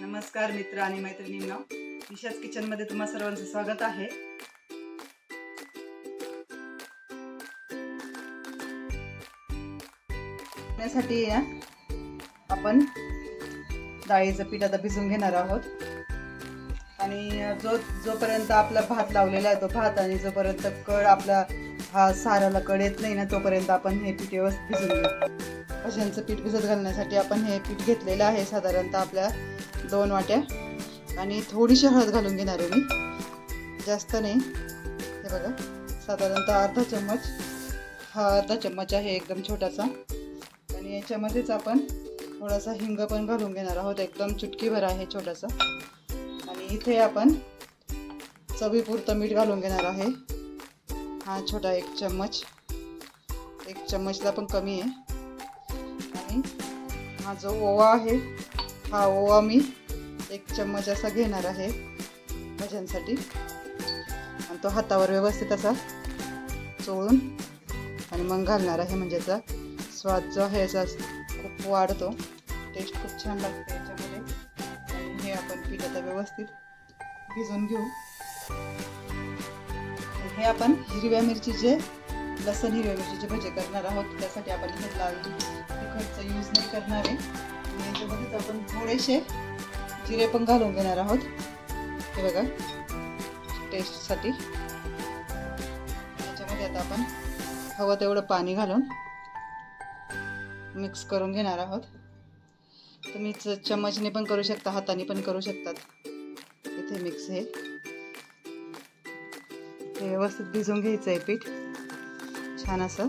नमस्कार मित्र आणि मैत्रिणींना. विशास किचनमध्ये तुम्हा सर्वांचं स्वागत आहे. त्यासाठी आपण डाळीचं पीठ आता भिजून घेणार आहोत. आणि जो जोपर्यंत आपला भात लावलेला आहे तो भात आणि जोपर्यंत कड आपला हा साराला कड येत नाही ना तोपर्यंत आपण हे पीठ व्यवस्थित भिजून घेऊ. कशांचं पीठ भिजत घालण्यासाठी आपण हे पीठ घेतलेलं आहे साधारणतः आपल्या दोन वाट्या. आणि थोडीशी हळद घालून घेणार आहे मी. जास्त नाही. हे बघा साधारणतः अर्धा चम्मच. हा अर्धा चम्मच आहे एकदम छोटासा. आणि याच्यामध्येच आपण थोडासा हिंग पण घालून घेणार आहोत. एकदम चुटकीभर आहे छोटासा. इथे आपण चवीपुरतं मीठ घालून घेणार आहे. हा छोटा एक चम्मच. एक चम्मचला पण कमी आहे. आणि हा जो ओवा आहे हा ओवा मी एक चम्मच असा घेणार आहे भज्यांसाठी. आणि तो हातावर व्यवस्थित असा चोळून आणि मग घालणार आहे. म्हणजे त्याचा स्वाद जो आहे याचा खूप वाढतो. टेस्ट खूप छान लागते. पीठ आता व्यवस्थित भिजवून घेऊ. हे आपण हिरव्या मिरचीचे लसण हिरव्या मिरचीचे भजे करणार आहोत. त्यासाठी आपण इथे लाल तिखटचा यूज नाही करणार आहे. याच्यामध्येच आपण थोडेसे जिरे पण घालून घेणार आहोत. हे बघा टेस्टसाठी त्याच्यामध्ये आता आपण हवं तेवढं पाणी घालून मिक्स करून घेणार आहोत. तुम्ही च- चम्मचने पण करू शकता हाताने पण करू शकतात. इथे मिक्स हे. व्यवस्थित भिजवून घ्यायचं आहे पीठ. छान असं.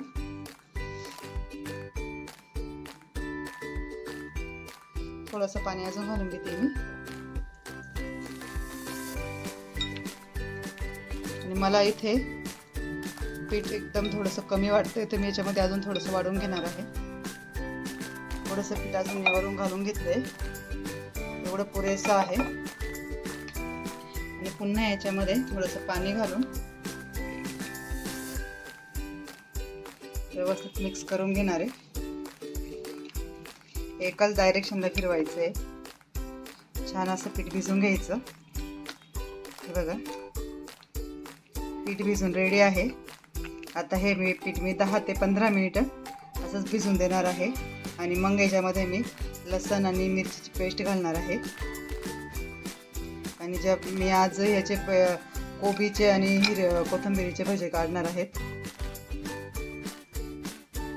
थोडंसं पाणी अजून घालून घेते मी. आणि मला इथे पीठ एकदम थोडंसं कमी वाटतंय तर मी याच्यामध्ये अजून थोडंसं वाढून घेणार आहे. थोडंसं पीठ अजून यावरून घालून घेतलंय. एवढं पुरेसं आहे. आणि पुन्हा याच्यामध्ये थोडंसं पाणी घालून व्यवस्थित मिक्स करून घेणार आहे. एकाच डायरेक्शनला फिरवायचं आहे छान असं पीठ भिजून घ्यायचं. हे बघा. पीठ भिजून रेडी आहे. आता हे मी पीठ मी दहा ते पंधरा मिनिटं असंच भिजून देणार आहे. आणि मग याच्यामध्ये मी लसण आणि मिरचीची पेस्ट घालणार आहे. आणि ज्या मी आज याचे प- कोबीचे आणि हिर कोथिंबिरीचे भजे काढणार आहेत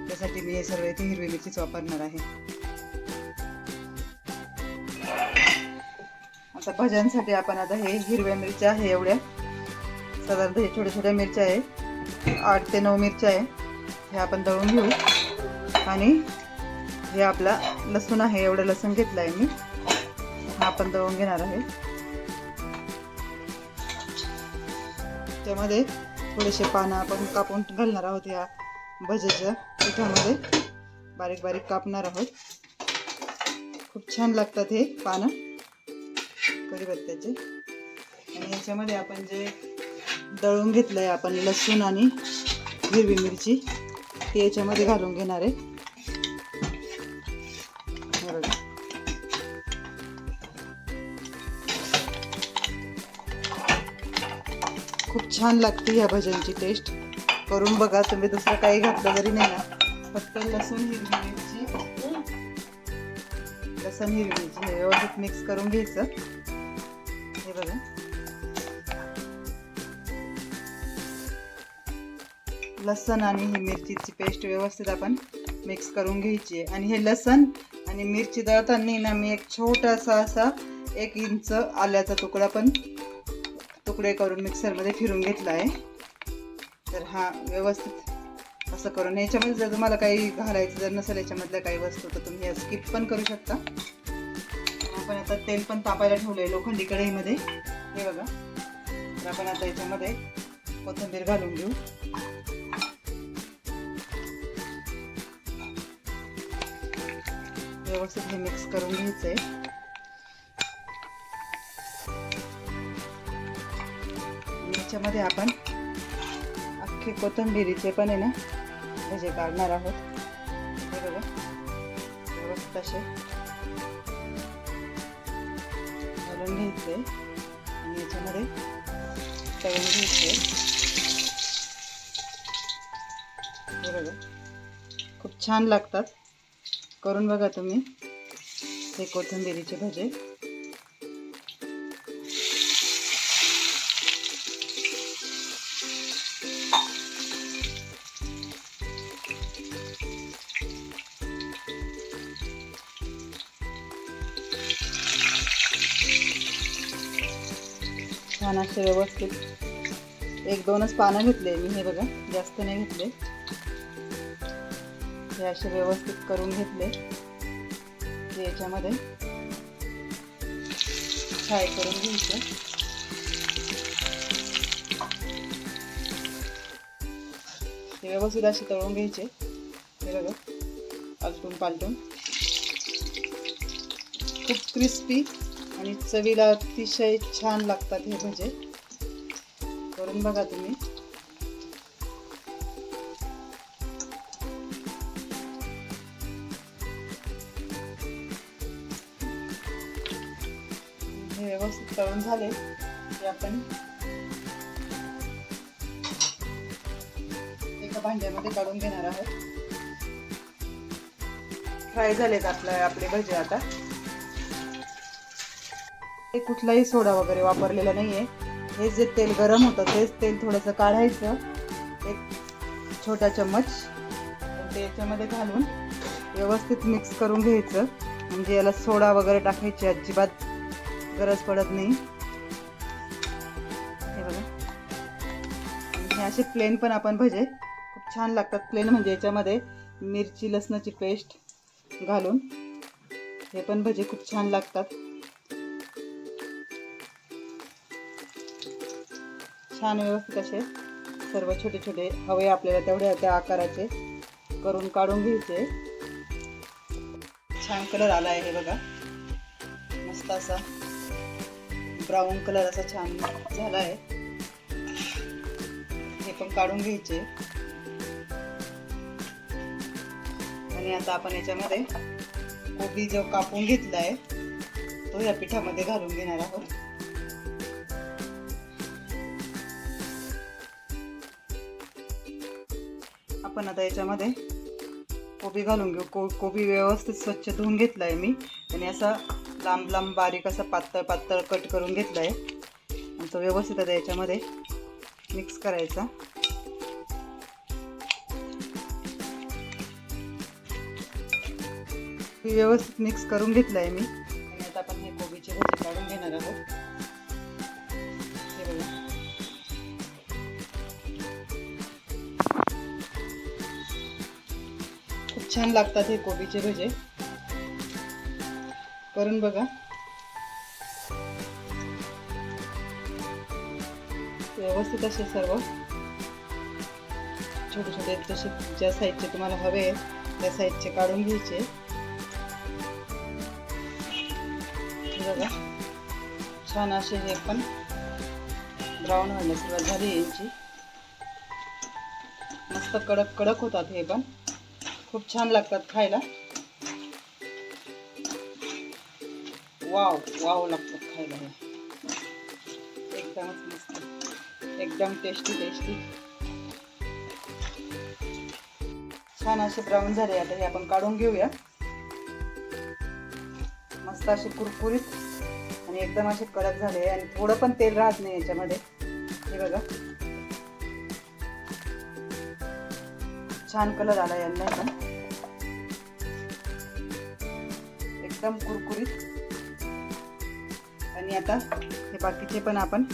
त्यासाठी मी हे सर्व इथे हिरवी मिरचीच वापरणार आहे. आता भज्यांसाठी आपण आता हे हिरव्या मिरच्या आहे एवढ्या. साधारणतः हे छोट्या छोट्या मिरच्या आहे. आठ ते नऊ मिरच्या आहे. हे आपण दळून घेऊ. आणि हे आपला लसूण आहे एवढं लसूण घेतलं आहे मी. हा आपण दळून घेणार आहे. त्यामध्ये थोडेसे पानं आपण कापून घालणार आहोत या भजेच्या पिठामध्ये. बारीक बारीक कापणार आहोत. खूप छान लागतात हे पानं. कढीपत्त्याचे. आणि याच्यामध्ये आपण जे दळून घेतलं आहे आपण लसूण आणि हिरवी मिरची ती याच्यामध्ये घालून घेणार आहे. छान लागते ह्या भज्यांची टेस्ट करून बघा तुम्ही दुसरं काही घातलं जरी नाही ना. फक्त लसूण हिरवी मिरची. लसूण हिरवी मिरची हे व्यवस्थित मिक्स करून घ्यायचं. हे बघा. लसण आणि ही मिरचीची पेस्ट व्यवस्थित आपण मिक्स करून घ्यायची आहे. आणि हे लसण आणि मिरची दळताना ना मी एक छोटासा असा एक इंच आल्याचा तुकडा पण तुकडे करून मिक्सरमध्ये फिरून घेतला आहे तर हा व्यवस्थित असं करून याच्यामध्ये जर तुम्हाला काही घालायचं जर नसेल याच्यामधल्या काही वस्तू तर तुम्ही या स्किप पण करू शकता. आपण आता तेल पण तापायला ठेवलंय लोखंडी कढईमध्ये. हे बघा. तर आपण आता याच्यामध्ये कोथिंबीर घालून घेऊ. व्यवस्थित हे मिक्स करून घ्यायचंय. आहे याच्यामध्ये आपण अख्खे कोथिंबिरीचे पण आहे ना भजे काढणार आहोत हे बघा व्यवस्थित असे घालून घ्यायचे आणि याच्यामध्ये तळून घ्यायचे. हे बघा खूप छान लागतात. करून बघा तुम्ही हे कोथिंबिरीचे भजे. छान असे व्यवस्थित एक दोनच पानं घेतले मी हे बघा जास्त नाही घेतले. हे असे व्यवस्थित करून घेतले. ते याच्यामध्ये फ्राय करून घ्यायचं. हे व्यवस्थित असे तळून घ्यायचे. हे बघा आलटून पालटून खूप क्रिस्पी आणि चवीला अतिशय छान लागतात हे भजे. करून बघा तुम्ही. हे व्यवस्थित तळून झाले. की आपण एका भांड्यामध्ये काढून घेणार आहोत. फ्राय झालेत आपलं आपले भजे आता. हे कुठलाही सोडा वगैरे वापरलेला नाही आहे हे जे तेल गरम होतं तेच तेल थोडंसं काढायचं. एक छोटा चम्मच ते याच्यामध्ये घालून व्यवस्थित मिक्स करून घ्यायचं. म्हणजे याला सोडा वगैरे टाकायची अजिबात गरज पडत नाही. हे बघा. हे असे प्लेन पण आपण भजे. खूप छान लागतात प्लेन म्हणजे याच्यामध्ये मिरची लसणाची पेस्ट घालून. हे पण भजे खूप छान लागतात. छान व्यवस्थित असे सर्व छोटे छोटे हवे आपल्याला तेवढ्या त्या आकाराचे करून काढून घ्यायचे. छान कलर आला आहे हे बघा. मस्त असा ब्राऊन कलर असा छान झाला आहे. हे पण काढून घ्यायचे. आणि आता आपण याच्यामध्ये कोबी जो कापून घेतला आहे तो या पिठामध्ये घालून घेणार आहोत. आपण आता याच्यामध्ये कोबी घालून घेऊ. को कोबी व्यवस्थित स्वच्छ धुवून घेतला आहे मी. आणि असा लांब लांब बारीक असा पातळ पातळ कट करून घेतला आहे आणि तो व्यवस्थित आता याच्यामध्ये मिक्स करायचा. व्यवस्थित मिक्स करून घेतला आहे मी. आणि आता आपण हे कोबीचे भजी काढून घेणार आहोत. खूप छान लागतात हे कोबीचे भजे. करून बघा. व्यवस्थित असे सर्व. छोटे छोटे जसे ज्या साईजचे तुम्हाला हवे त्या साईजचे काढून घ्यायचे. बघा. छान असे हे पण ब्राऊन व्हायला सुरुवात झाली यांची. मस्त कडक कडक होतात हे पण. खूप छान लागतात खायला. वाव वाव लागतात खायला. हे एकदमच मस्त. एकदम टेस्टी टेस्टी छान असे ब्राऊन झाले आता हे आपण काढून घेऊया. मस्त असे कुरकुरीत आणि एकदम असे कडक झाले आणि थोडं पण तेल राहत नाही याच्यामध्ये. हे बघा. छान कलर आला यांना पण. एकदम कुरकुरीत. आणि आता हे बाकीचे पण आपण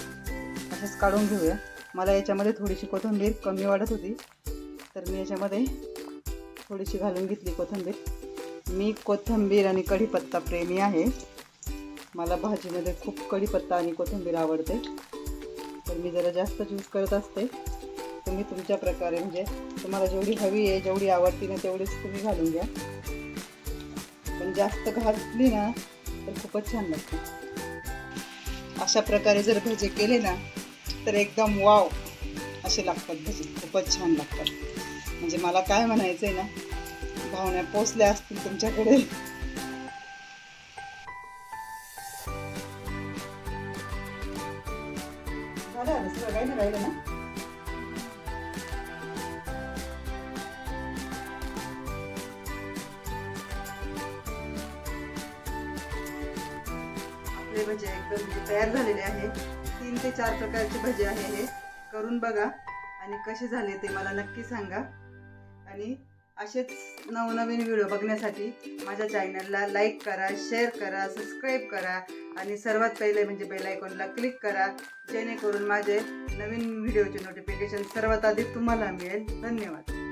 असंच काढून घेऊया. मला याच्यामध्ये थोडीशी कोथिंबीर कमी वाढत होती तर मी याच्यामध्ये थोडीशी घालून घेतली कोथिंबीर. मी कोथिंबीर आणि कढीपत्ता प्रेमी आहे. मला भाजीमध्ये खूप कढीपत्ता आणि कोथिंबीर आवडते. तर मी जरा जास्त यूज करत असते. तुम्ही तुमच्या प्रकारे म्हणजे तुम्हाला जेवढी हवी आहे जेवढी आवडती ना तेवढीच तुम्ही घालून घ्या. जास्त घासली ना तर खूपच छान लागते. अशा प्रकारे जर भजे केले ना तर एकदम वाव असे लागतात भजे. खूपच छान लागतात. म्हणजे मला काय म्हणायचं आहे ना भावना पोचल्या असतील तुमच्याकडे. झालं ना राहिलं ना? तयार झालेले आहे. तीन ते चार प्रकारचे भजे आहे हे. करून बघा. आणि कसे झाले ते मला नक्की सांगा. आणि असेच नवनवीन व्हिडिओ बघण्यासाठी माझ्या चॅनलला लाईक करा शेअर करा सबस्क्राईब करा. आणि सर्वात पहिले म्हणजे बेल आयकॉनला क्लिक करा. जेणेकरून माझे नवीन व्हिडिओचे नोटिफिकेशन सर्वात आधी तुम्हाला मिळेल. धन्यवाद.